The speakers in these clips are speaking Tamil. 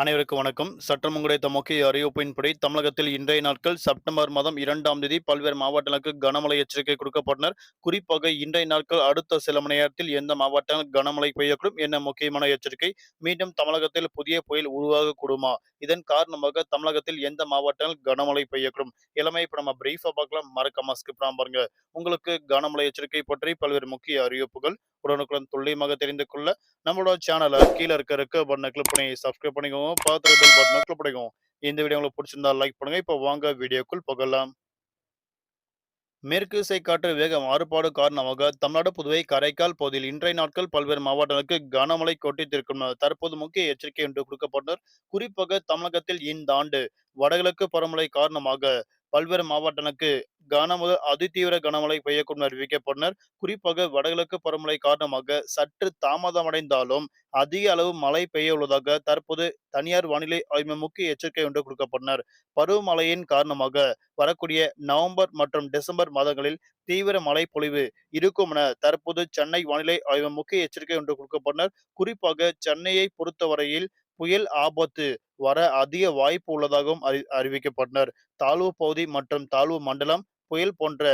அனைவருக்கும் வணக்கம். சற்றம் உங்களுடைய முக்கிய அறிவிப்பின்படி தமிழகத்தில் இன்றைய நாட்கள் செப்டம்பர் மாதம் இரண்டாம் தேதி பல்வேறு மாவட்டங்களுக்கு கனமழை எச்சரிக்கை கொடுக்கப்பட்டனர். குறிப்பாக இன்றைய நாட்கள் அடுத்த சில மணி நேரத்தில் எந்த மாவட்டங்கள் கனமழை பெய்யக்கூடும் என்ன முக்கியமான எச்சரிக்கை மீண்டும் தமிழகத்தில் புதிய புயல் உருவாகக்கூடுமா? இதன் காரணமாக தமிழகத்தில் எந்த மாவட்டங்கள் கனமழை பெய்யக்கூடும்? எல்லாமே இப்ப நம்ம பிரீஃபா பார்க்கலாம். மறக்காம ஸ்கிப்லாம் பாருங்க. உங்களுக்கு கனமழை எச்சரிக்கை பற்றி பல்வேறு முக்கிய அறிவிப்புகள் உடனுக்குடன் துல்லியமாக தெரிந்து கொள்ள நம்மளோட சேனலை கீழே இருக்க இருக்க பட்டனை கிளிக் பண்ணி சப்ஸ்கிரைப் பண்ணிக்கோங்க. பார்த்து பெல் பட்டனை கிளிக் பண்ணிக்கோங்க. இந்த வீடியோ உங்களுக்கு பிடிச்சிருந்தா லைக் பண்ணுங்க. இப்போ வாங்க வீடியோக்குள் போகலாம். மேற்கு காற்று வேக மாறுபாடு காரணமாக தமிழ்நாடு புதுவை காரைக்கால் பகுதியில் இன்றைய நாட்கள் பல்வேறு மாவட்டங்களுக்கு கனமழை கொட்டித்திருக்கும் தற்போது முக்கிய எச்சரிக்கை என்று கொடுக்கப்பட்டனர் குறிப்பாக தமிழகத்தில் இந்த ஆண்டு வடகிழக்கு பருவமழை காரணமாக பல்வேறு மாவட்டங்களுக்கு கனமுதல் அதிதீவிர கனமழை பெய்யக்கூடும் அறிவிக்கப்பட்டனர். குறிப்பாக வடகிழக்கு பருவமழை காரணமாக சற்று தாமதமடைந்தாலும் அதிக அளவு மழை பெய்ய உள்ளதாக தற்போது தனியார் வானிலை ஆய்வு முக்கிய எச்சரிக்கை ஒன்று கொடுக்கப்பட்டனர். பருவமழையின் காரணமாக வரக்கூடிய நவம்பர் மற்றும் டிசம்பர் மாதங்களில் தீவிர மழை பொழிவு இருக்கும் என தற்போது சென்னை வானிலை ஆய்வு முக்கிய எச்சரிக்கை ஒன்று கொடுக்கப்பட்டனர். குறிப்பாக சென்னையை பொறுத்தவரையில் புயல் ஆபத்து வர அதிக வாய்ப்பு உள்ளதாகவும் அறி அறிவிக்கப்பட்டனர். தாழ்வு பகுதி மற்றும் தாழ்வு மண்டலம் புயல் போன்ற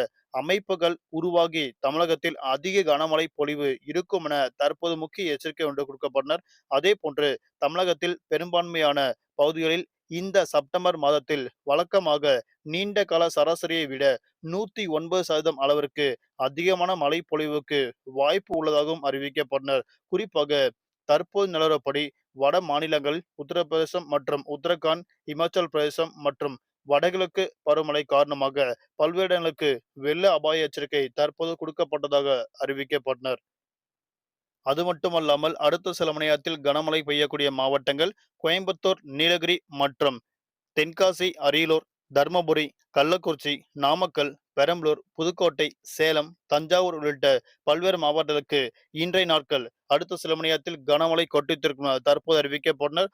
அமைப்புகள் உருவாகி தமிழகத்தில் அதிக கனமழை பொழிவு இருக்கும் என தற்போது முக்கிய எச்சரிக்கை ஒன்று கொடுக்கப்பட்டனர். அதே போன்று தமிழகத்தில் பெரும்பான்மையான பகுதிகளில் இந்த செப்டம்பர் மாதத்தில் வழக்கமாக நீண்ட கால சராசரியை விட நூத்தி ஒன்பது சதவீதம் அளவிற்கு அதிகமான மழை பொழிவுக்கு வாய்ப்பு உள்ளதாகவும் அறிவிக்கப்பட்டனர். குறிப்பாக தற்போது நிலவரப்படி வட மாநிலங்கள் உத்தரப்பிரதேசம் மற்றும் உத்தரகாண்ட் இமாச்சல் பிரதேசம் மற்றும் வடகிழக்கு பருவமழை காரணமாக பல்வேறு இடங்களுக்கு வெள்ள அபாய எச்சரிக்கை தற்போது கொடுக்கப்பட்டதாக அறிவிக்கப்பட்டனர். அது மட்டுமல்லாமல் அடுத்த சில மணி நேரத்தில் கனமழை பெய்யக்கூடிய மாவட்டங்கள் கோயம்புத்தூர் நீலகிரி மற்றும் தென்காசி அரியலூர் தர்மபுரி கள்ளக்குறிச்சி நாமக்கல் பெரம்பலூர் புதுக்கோட்டை சேலம் தஞ்சாவூர் உள்ளிட்ட பல்வேறு மாவட்டங்களுக்கு இன்றைய நாட்கள் அடுத்த சில மணி நேரத்தில் கனமழை கொட்டித்திருக்கும் தற்போது அறிவிக்கப்பட்டனர்.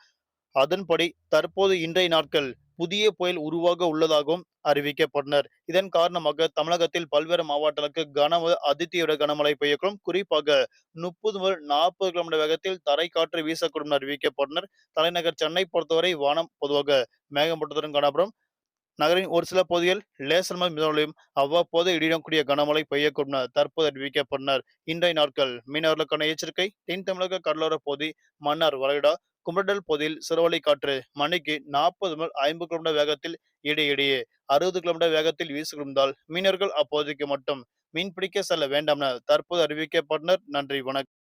அதன்படி தற்போது இன்றைய நாட்கள் புதிய புயல் உருவாக உள்ளதாகவும் அறிவிக்கப்பட்டனர். இதன் காரணமாக தமிழகத்தில் பல்வேறு மாவட்டங்களுக்கு கன அதிதீவிர கனமழை பெய்யக்கூடும். குறிப்பாக முப்பது முதல் நாற்பது கிலோமீட்டர் வேகத்தில் தரை காற்று வீசக்கூடும் அறிவிக்கப்பட்டனர். தலைநகர் சென்னை பொறுத்தவரை வானம் பொதுவாக மேகமூட்டத்துடன் காணப்படும். நகரின் ஒரு சில பகுதிகள் லேசர் மிதமலையும் அவ்வப்போது இடியக்கூடிய கனமழை பெய்யக்கூடும் தற்போது அறிவிக்கப்பட்டனர். இன்றைய நாட்கள் மீனவர்களுக்கான எச்சரிக்கை. தென் தமிழக கடலோர பகுதி மன்னார் வளைகுடா குமரடல் பகுதியில் சிறுவலை காற்று மணிக்கு நாற்பது முதல் ஐம்பது கிலோமீட்டர் வேகத்தில் இடையிடையே அறுபது கிலோமீட்டர் வேகத்தில் வீசுகிருந்தால் மீனவர்கள் அப்போதைக்கு மட்டும் மீன்பிடிக்க செல்ல வேண்டாம் என தற்போது அறிவிக்கப்பட்டனர். நன்றி வணக்கம்.